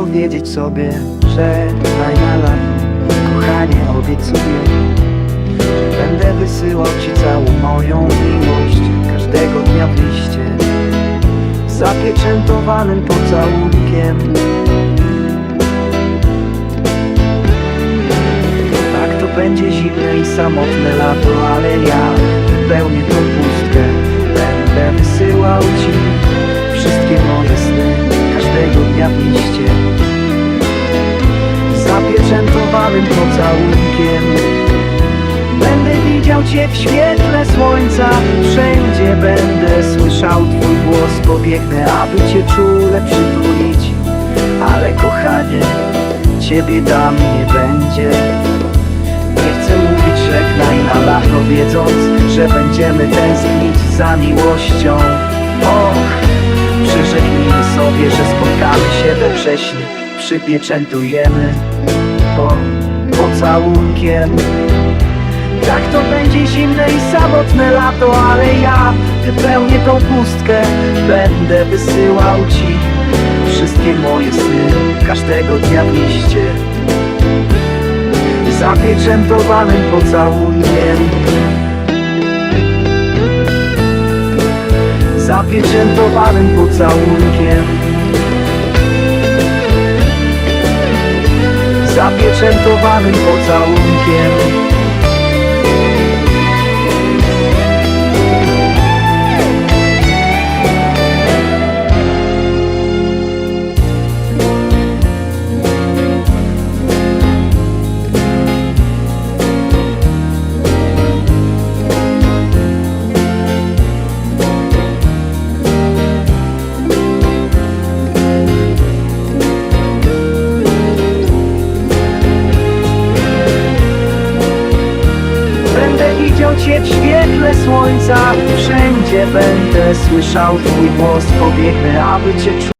powiedzieć sobie, że na Kochanie obiecuję że Będę wysyłał ci całą moją miłość Każdego dnia w liście Zapieczętowanym pocałunkiem. Tak to będzie zimne i samotne lato Ale ja wypełnię tą pustkę. Będę wysyłał ci wszystkie moje sny Każdego dnia w liście Zapieczętowanym pocałunkiem. Będę widział Cię w świetle słońca. Wszędzie będę słyszał Twój głos. Pobiegnę, aby Cię czule przytulić. Ale kochanie, Ciebie tam nie będzie. Nie chcę mówić żegnaj na lato Wiedząc, że będziemy tęsknić za miłością. Och, przyrzeknijmy sobie, że spotkamy się we wrześniu. Przypieczętujemy po pocałunkiem. Tak to będzie zimne i samotne lato, ale ja wypełnię tą pustkę. Będę wysyłał ci wszystkie moje sny Każdego dnia w liście. Zapieczętowanym pocałunkiem. Zapieczętowanym pocałunkiem Zapieczętowanym pocałunkiem Cię w świetle słońca Wszędzie będę słyszał Twój głos. Pobiegnę, aby Cię czuć